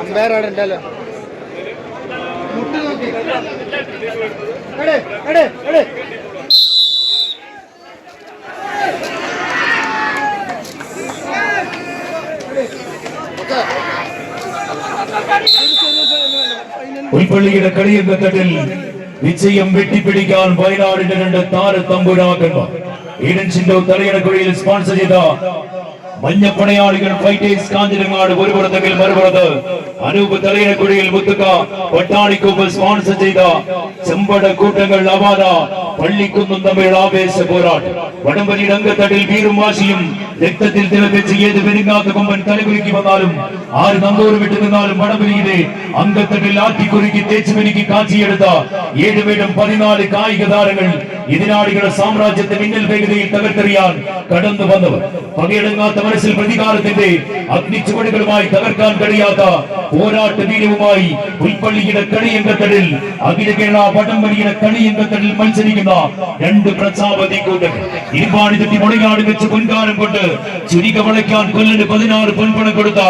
Umpire അവിടെ ഉണ്ടല്ലോ മുട്ട് നോക്കി എടേ എടേ എടേ ഉൾപ്പള്ളിയുടെ കളിയങ്കത്തട്ടിൽ വിജയം വെട്ടിപ്പിടിക്കാൻ വയനാടിന്റെ രണ്ട് താര തമ്പുരാക്കന്മാർ ഈഡൻ ചിന്തോ തലയണക്കുഴിയിൽ സ്പോൺസർ ചെയ്ത മഞ്ഞപ്പടയാളികൾ ഫൈറ്റേഴ്സ് കാഞ്ഞിരങ്ങാട് ഒരു പുറത്തെങ്കിൽ മറുപുറത്ത് അനൂപ് തലയണക്കുഴിയിൽ മുത്തുക്ക പട്ടാളിക്കൊമ്പ് സ്പോൺസർ ചെയ്ത ചെമ്പട കൂട്ടങ്ങൾ അവാന പള്ളിക്കുന്നും തമ്മിൽ ആവേശ പോരാട്ടം. വടംവലിയുടെ രംഗത്തടിൽ വീറും വാശിയും രക്തത്തിൽ തിളപ്പിച്ച് ഏത് പെരുങ്ങാത്ത കൊമ്പൻ തലകുലുക്കി വന്നാലും ആര് നങ്കൂറ് വിട്ടു നിന്നാലും വടംവലിയിലെ അംഗത്തടിൽ ആറ്റിക്കുറുക്കി തേച്ചുമെനിക്ക് കാച്ചിയെടുത്ത ഏഴുമേടും പതിനാല് കായിക താരങ്ങൾ ഇതിനാടികളുടെ സാമ്രാജ്യത്തെ മിന്നൽ വേഗതയിൽ തകർത്തെറിയാൻ കടന്നു വന്നവർ. പകയടങ്ങാത്ത മനസ്സിൽ പ്രതികാരത്തിന്റെ അഗ്നിച്ചുവടുകളുമായി തകർക്കാൻ കഴിയാത്ത പോരാട്ട വീരവുമായി പുൽപ്പള്ളിയുടെ കളിയങ്കത്തടിൽ അഖില കേരള വടംവലിയുടെ കളിയങ്കത്തടിൽ മത്സരിക്കുന്ന രണ്ട് പ്രജാപതി കൂട്ടങ്ങൾ ഇരുപാടി തെറ്റി മുളകാട് വെച്ച് പൊൻകാലം കൊണ്ട് ചുരിക വളയ്ക്കാൻ കൊല്ലന് പതിനാറ് പൊൻപണം കൊടുത്ത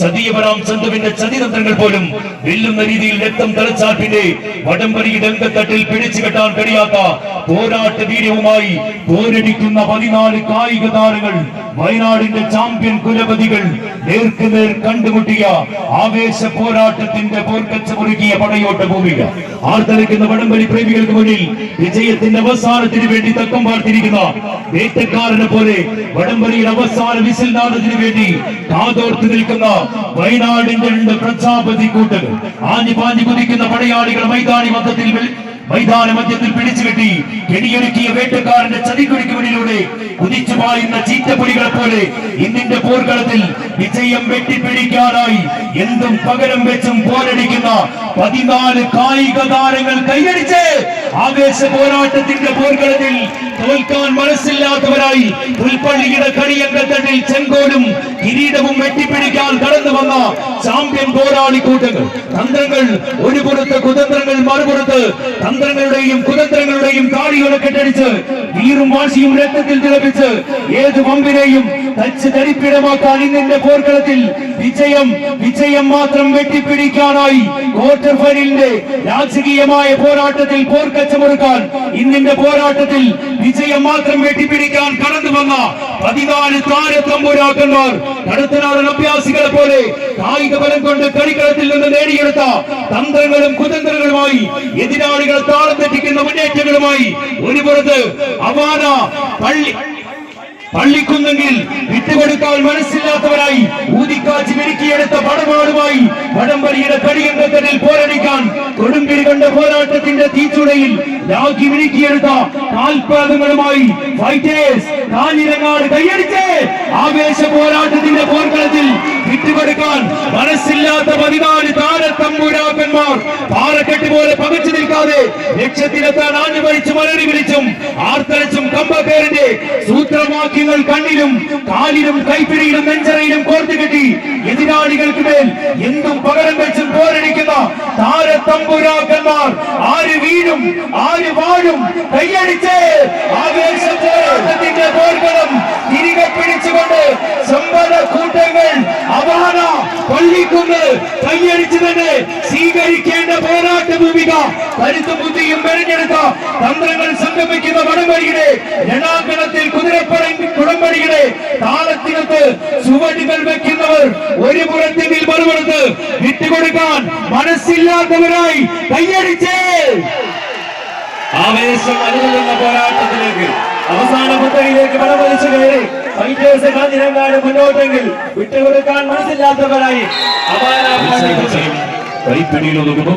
സതീയപരാം ചന്ദുവിന്റെ ചതിതന്ത്രങ്ങൾ പോലും വെല്ലുന്ന രീതിയിൽ രക്തം തലച്ചാൽ പിന്നെ വടംവലിയുടെ അങ്കത്തട്ടിൽ പിടിച്ചു കെട്ടാൻ കഴിയാത്ത പോരാട്ട വീര്യവുമായി പോരടിക്കുന്ന പതിനാല് കായിക താരങ്ങൾ വയനാടിന്റെ ചാമ്പ്യൻ കുലപതികൾ നേർക്കുനേർ കണ്ടുമുട്ടിയ ആവേശ പോരാട്ടത്തിന്റെ പോർക്കച്ച മുറുകിയ പടയോട്ട ഭൂമിക. ആർത്തലയ്ക്കുന്ന വടംവലി പ്രേമികൾക്ക് മുന്നിൽ വിജയത്തിന്റെ അവസാനത്തിന് വേണ്ടി തക്കം പാർത്തിരിക്കുന്ന വേട്ടക്കാരനെ പോലെ വടംവലിയുടെ അവസാന വിസിൽ നാടത്തിന് വേണ്ടി കാതോർത്ത് നിൽക്കുന്ന വയനാടിന്റെ രണ്ട് പ്രജാപതി കൂട്ടുകൾ ആഞ്ഞു പാഞ്ഞു കുതിക്കുന്ന പടയാളികൾ മൈതാനി മധ്യത്തിൽ വെൾ- മൈതാന മധ്യത്തിൽ പിടിച്ചു കെട്ടി കെണിയൊരുക്കിയ വേട്ടക്കാരന്റെ ചതിക്കുടിക്ക് മുന്നിലൂടെ കുതിച്ചു പായുന്ന ചീറ്റപ്പുലികളെ പോലെ ഇന്നിന്റെ പോർക്കളത്തിൽ വിജയം വെട്ടിപ്പിടിക്കാനായി എന്തും പകരം വെച്ചും പോരടിക്കുന്ന പതിനാല് കായിക താരങ്ങൾ കൈയടിച്ച് ആവേശ പോരാട്ടത്തിന്റെ പോർക്കളത്തിൽ തോൽക്കാൻ മനസ്സില്ലാത്തവരായി പുൽപ്പള്ളിയുടെ കളിയങ്കത്തട്ടിൽ ചെങ്കോലും കിരീടവും വെട്ടിപ്പിടിക്കാൻ കടന്നു വന്ന ചാമ്പ്യൻ പോരാളി കൂട്ടങ്ങൾ. തന്ത്രങ്ങൾ ഒരു പുറത്ത് കുതന്ത്രങ്ങൾ മറുപുറത്ത് തന്ത്രങ്ങളുടെയും കുതന്ത്രങ്ങളുടെയും താടികളെ കെട്ടടിച്ച് വീറും വാശിയും രക്തത്തിൽ തിളപ്പിച്ച് ഏത് വമ്പിനെയും തച്ച് തരിപ്പിടമാക്കാൻ ഇന്നിന്റെ പോർക്കളത്തിൽ വിജയം വിജയം മാത്രം വെട്ടിപ്പിടിക്കാനായി ക്വാർട്ടർ ഫൈനലിന്റെ രാജകീയമായ പോരാട്ടത്തിൽ പോർക്കച്ചമൊരുക്കാൻ ഇന്നിന്റെ പോരാട്ടത്തിൽ വിജയം മാത്രം വെട്ടിപ്പിടിക്കാൻ കടന്നു വന്ന പതിനാല് താരത്തമ്പുരാക്കന്മാർ കടത്തനാടൻ അഭ്യാസികളെ പോലെ കായിക ബലം കൊണ്ട് കളിക്കളത്തിൽ നിന്ന് നേടിയെടുത്ത തന്ത്രങ്ങളും കുതന്ത്രങ്ങളുമായി എതിരാളികൾ താളം തെറ്റിക്കുന്ന മുന്നേറ്റങ്ങളുമായി ഒരു പുറത്ത് അവാന പള്ളി പള്ളിക്കുന്നെങ്കിൽ വിട്ടുകൊടുക്കാൻ മനസ്സില്ലാത്തവരായി ഊതിക്കാച്ചി മെരുക്കിയെടുത്ത പടമാടുമായി വടംവലിയുടെ കടികന്ധത്തിൽ പോരടിക്കാൻ കൊടുമ്പിരി കണ്ട പോരാട്ടത്തിന്റെ തീച്ചുടയിൽ രാഖി മിനുക്കിയെടുത്ത കാൽപാദങ്ങളുമായി ഫൈറ്റേഴ്സ് കൈയടിച്ച് ആവേശ പോരാട്ടത്തിന്റെ പോർക്കളത്തിൽ വിട്ടുകൊടുക്കാൻ മനസ്സില്ലാത്ത പതിനാല് താരത്തമ്പുരാക്കന്മാർ പാറക്കെട്ട് പോലെ പകച്ചു നിൽക്കാതെ ലക്ഷ്യത്തിലെത്താൻ ആഞ്ഞു മരിച്ചു മലറി വിളിച്ചും ആർത്തലച്ചും കമ്പക്കേറിന്റെ സൂത്രവാക്യങ്ങൾ കണ്ണിലും കാലിലും കൈപ്പിടിയിലും നെഞ്ചറയിലും കോർത്തുകെട്ടി എതിരാളികൾക്ക് മേൽ എന്തും പകരം വെച്ചും പോരടിക്കുന്ന താരത്തമ്പുരാക്കന്മാർ ആര് വീഴും ആര് വാഴും കൈയടിച്ച് ആവേശ പോരാട്ടത്തിന്റെ പോർക്കളം തിരികെ പിടിച്ചുകൊണ്ട് സമ്പന്ന കൂട്ടങ്ങൾ അവാന പള്ളിക്കുന്ന് കൈയടിച്ച് തന്നെ സ്വീകരിക്കേണ്ട പോരാട്ട ഭൂമിക കരുത്തു ബുദ്ധിയും മെനഞ്ഞെടുത്ത തന്ത്രങ്ങൾ സംഗമിക്കുന്ന വടംവലിയുടെ രണാങ്കണത്തിൽ കുതിരപ്പടം കുടംവലിയുടെ താളത്തിനത്ത് ചുവടുകൾ വെക്കുന്നവർ ഒരു പുറത്തെങ്കിൽ മറുപുറത്ത് വിട്ടുകൊടുക്കാൻ മനസ്സില്ലാത്തവരായി കൈയടിച്ചേ ആവേശം അനുഭവിക്കുന്ന പോരാട്ടത്തിലേക്ക് അവസാന മുത്തയിലേക്ക് വടംവലിച്ചു കയറി. ഫൈറ്റേഴ്സ് കാഞ്ഞിരങ്ങാട് മുന്നോട്ടെങ്കിൽ വിട്ടുകൊടുക്കാൻ മനസ്സില്ലാത്തവരായി അപാര കൈപ്പിടിയിൽ ഒതുങ്ങുന്നു.